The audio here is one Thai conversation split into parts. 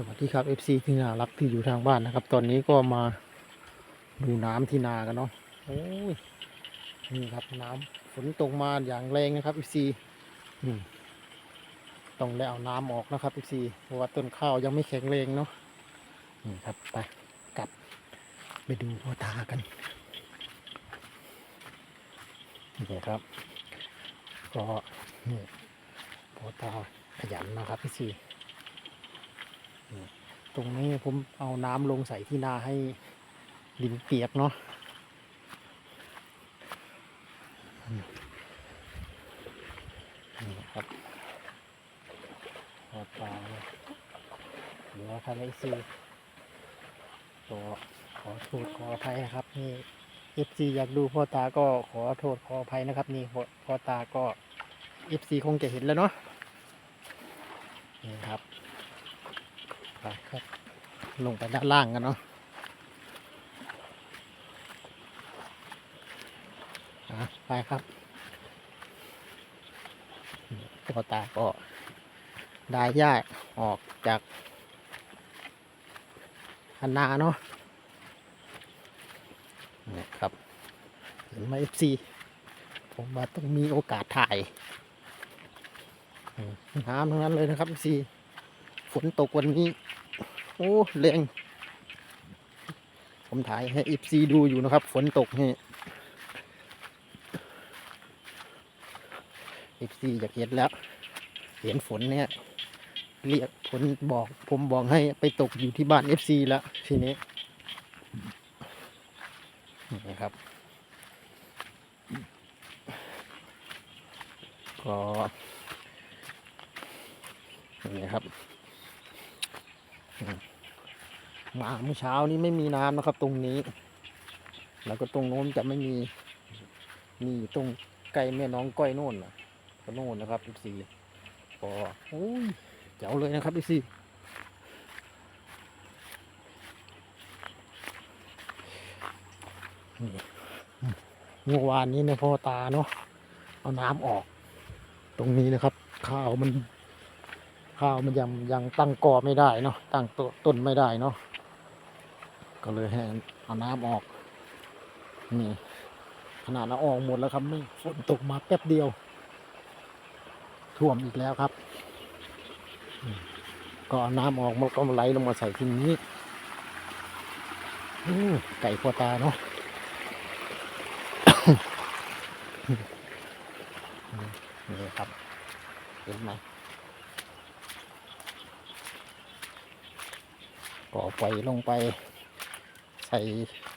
สวัสดีครับ FC ที่น่ารักที่อยู่ทางบ้านนะครับ ตอนนี้ก็มาดูน้ำที่นากันเนาะโอ้ยนี่ครับน้ำฝนตกมาอย่างแรงนะครับ FC อืมต้องได้เอาน้ำออกนะครับ FC เพราะว่าต้นข้าวยังไม่แข็งแรงเนาะนี่ครับไปกลับไปดูพ่อตากันนี่ครับ ก็นี่พ่อตาขยันนะครับ FC ตรงนี้ผมเอาน้ำลงใส่ที่นาให้ดินเปียกเนาะนี่ครับพอปลาเหลือครับไอซีก็ขอโทษขออภัยนะครับ นี่เอฟซีอยากดูพ่อตาก็ขอโทษขออภัยนะครับ นี่พ่อพ่อตาก็เอฟซีคงจะเห็นแล้วเนาะนี่ครับไปครับ ลงไปด้านล่างกันเนาะไปครับพ่อตาก็ได้หญ้าออกจากคันนาเนาะนี่ครับ เห็นไหมเอฟซีผมว่าต้องมีโอกาสถ่ายน้ำทั้งนั้นเลยนะครับเอฟซีฝนตกวันนี้ โอ้แรงผมถ่ายให้อีซีดูอยู่นะครับ ฝนตกนี่อีซีอยากเห็นแล้ว เห็นฝนเนี่ยเรียกฝนบอก ผมบอกให้ไปตกอยู่ที่บ้านเอฟซีแล้วทีนี้นี่ครับ ก็นี่ครับ มาเมื่อเช้านี้ไม่มีน้ำนะครับ ตรงนี้ แล้วก็ตรงโน้นจะไม่มีนี่ตรงไกลแม่น้องก้อยโน่นนะก็โน่นนะครับอีซี่ก็โอ้ยเจ๋วเลยนะครับอีซีนี่เมื่อวานนี้เนี่ยพ่อตาเนาะเอาน้ำออก ตรงนี้นะครับ ข้าวมันข้าวมันยังยังตั้งกอไม่ได้เนาะตั้งต้นไม่ได้เนาะ ก็เลยให้เอาน้ำออก นี่ ขนาดเราออกหมดแล้วครับไม่ฝนตกมาแป๊บเดียว ท่วมอีกแล้วครับ ก็เอาน้ำออกมันก็ไหลลงมาใส่ที่นี้ไก่พัวตาเนาะนี่ครับ เห็นไหมก่อไฟลงไป ใส่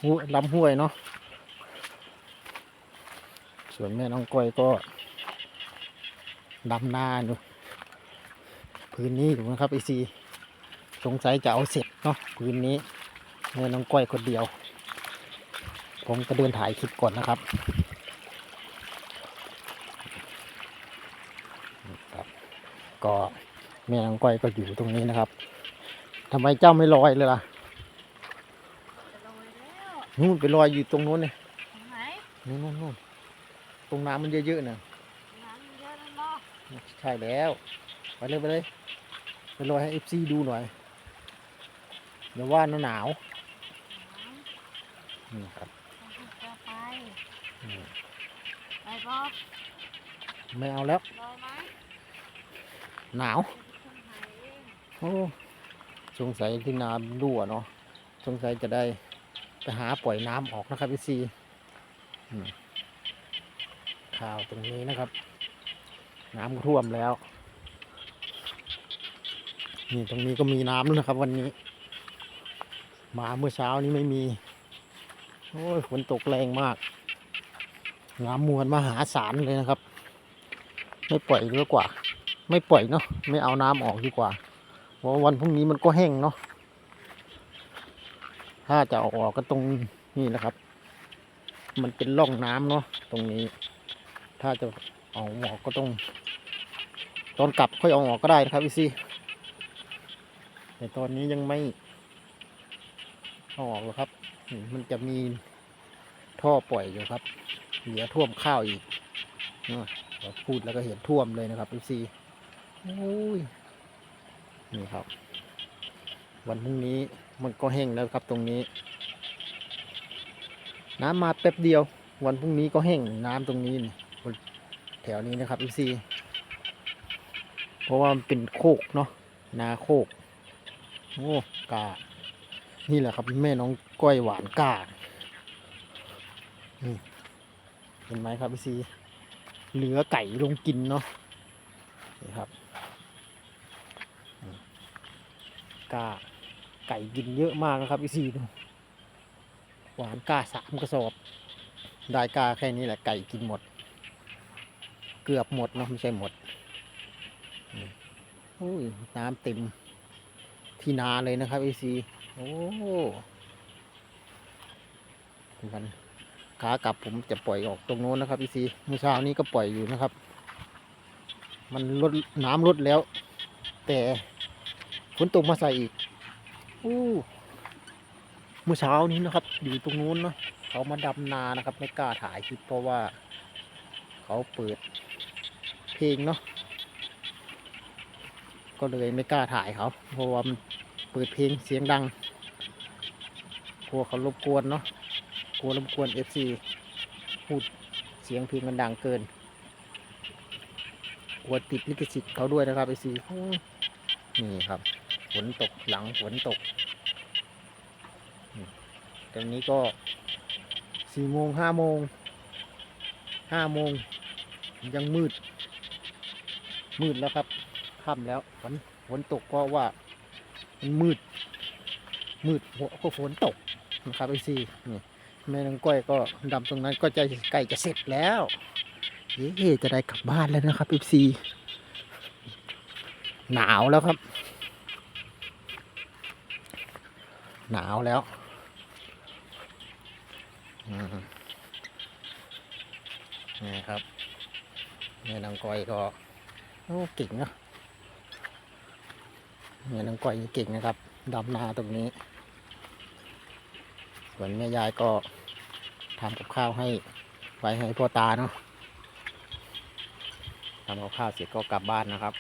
ห้วยลำห้วยเนาะส่วนแม่น้องก้อยก็ดำนาอยู่พื้นนี้อยู่นะครับไอซีสงสัยจะเอาเสร็จเนาะพื้นนี้แม่น้องก้อยคนเดียว ผมก็เดินถ่ายคลิปก่อนนะครับครับก็แม่น้องก้อยก็อยู่ตรงนี้นะครับทำไมเจ้าไม่ลอยเลยล่ะ นู่นไปลอยอยู่ตรงนู้นเนี่ยตรงไหนนู่นนู่นนู่นตรงน้ำมันเยอะๆน่ะน้ำมันเยอะแล้วเนาะใช่แล้ว ไปเลยไปเลยไปลอยให้เอฟซีดูหน่อยอย่าว่าหนาวน้ๆนี่ครับำต้องจะไปอืมไปบอกไม่เอาแล้วลอยไหมหนาวจะไปขึ้นหายเองโอ้สงสัยที่น้ำรั่วเนาะสงสัยจะได้ ไปหาปล่อยน้ำออกนะครับเอฟซีข่าวตรงนี้นะครับ น้ำท่วมแล้ว นี่ตรงนี้ก็มีน้ำแล้วนะครับ วันนี้ มาเมื่อเช้านี้ไม่มี โอ้ยฝนตกแรงมาก น้ำมวลมหาศาลเลยนะครับ ไม่ปล่อยดีกว่า ไม่ปล่อยเนาะไม่เอาน้ำออกดีกว่าเพราะวันพรุ่งนี้มันก็แห้งเนาะ ถ้าจะเอาออกก็ตรงนี่แหละครับ มันเป็นร่องน้ำเนาะตรงนี้ ถ้าจะเอาออกก็ต้อง ตอนกลับค่อยเอาออกก็ได้นะครับพี่ซีแต่ตอนนี้ยังไม่เอาออกหรอกครับ มันจะมีท่อปล่อยอยู่ครับ เหลือท่วมข้าวอีกเนอะเราพูดแล้วก็เห็นท่วมเลยนะครับพี่ซีโอ้ยนี่ครับ วันพรุ่งนี้มันก็แห้งแล้วครับตรงนี้ น้ำมาแป๊บเดียว วันพรุ่งนี้ก็แห้งน้ำตรงนี้นแถวนี้นะครับอีซีเพราะว่ามันเป็นโคกเนาะนาโคกโอ้กานี่แหละครับแม่น้องก้อยหวานกานี่เห็นไหมครับอีซีเหลือไก่ลงกินเนาะนี่ครับกา ไก่กินเยอะมากนะครับอีซีดูหวานกาสามกระสอบ ได้กาแค่นี้แหละไก่กินหมด เกือบหมดเนาะไม่ใช่หมดโอ้ยน้ำเต็มที่นาเลยนะครับอีซีโอ้มันขากลับผมจะปล่อยออกตรงโน้นนะครับอีซีเมื่อเช้านี้ก็ปล่อยอยู่นะครับ มันลดน้ำลดแล้ว แต่ฝนตกมาใส่อีก โอ้เมื่อเช้านี้นะครับ อยู่ตรงนู้นเนาะเขามาดำนานะครับ ไม่กล้าถ่ายคลิปเพราะว่า เขาเปิด เพลงเนาะก็เลยไม่กล้าถ่ายเขาเพราะว่ามันเปิดเพลงเสียงดังกลัวเขารบกวนเนาะกลัวรบกวนเอฟซีพูดเสียงเพลงมันดังเกินกลัวติดลิขสิทธิ์เขาด้วยนะครับเอฟซีนี่ครับ ฝนตกหลังฝนตกตรงนี้ก็สี่โมงห้าโมงห้าโมงยังมืด มืดแล้วครับค่ำแล้วฝนฝนตกเพราะว่ามันมืด มืดหัวก็ฝนตกนะครับไอซีนี่แม่นางก้อยก็ดำตรงนั้นก็จะใกล้จะเสร็จแล้วเย้จะได้กลับบ้านแล้วนะครับไอซีหนาวแล้วครับ หนาวแล้วนี่ครับแม่นางก้อยก็โอ้เก่งเนอะแม่นางก้อยเก่งนะครับดำนาตรงนี้ ส่วนแม่ยายก็ทำกับข้าวให้ไว้ให้พ่อตาเนาะทำกับข้าวเสร็จก็กลับบ้านนะครับ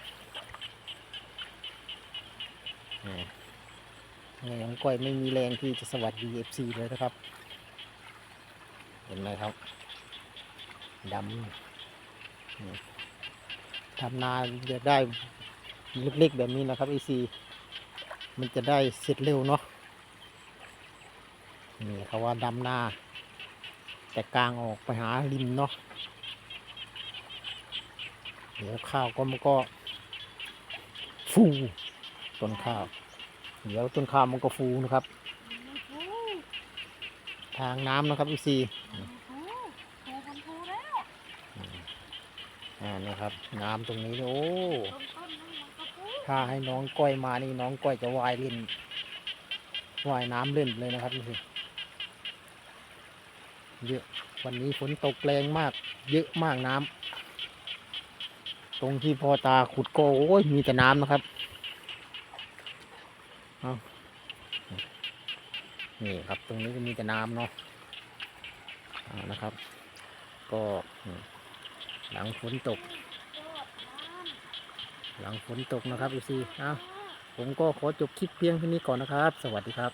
นี่างก้อยไม่มีแรงที่จะสวัสดีเอฟซีเลยนะครับ เห็นไหมครับดำทำนาจะได้เล็กๆแบบนี้นะครับไอซีมันจะได้เสร็จเร็วเนาะนี่เขาว่าดำนา แต่กลางออกไปหาริมเนาะเดี๋ยวข้าวก็มันก็ฟูต้นข้าว เดี๋ยวต้นข้าวมันก็ฟูนะครับ ทางน้ำนะครับไอซีมันฟูฟูฟูแล้วอ่านะครับ น้ำตรงนี้โอ้ถ้าให้น้องก้อยมานี่น้องก้อยจะว่ายเล่นว่ายน้ำเล่นเลยนะครับนี่สิเยอะวันนี้ฝนตกแรงมาก เยอะมากน้ำตรงที่พอตาขุดก็โอ้ยมีแต่น้ำนะครับ เอานี่ครับตรงนี้ก็มีแต่น้ำเนาะเอานะครับ ก็หลังฝนตก หลังฝนตกนะครับอีซีอ้าผมก็ขอจบคลิปเพียงเท่านี้ก่อนนะครับ สวัสดีครับ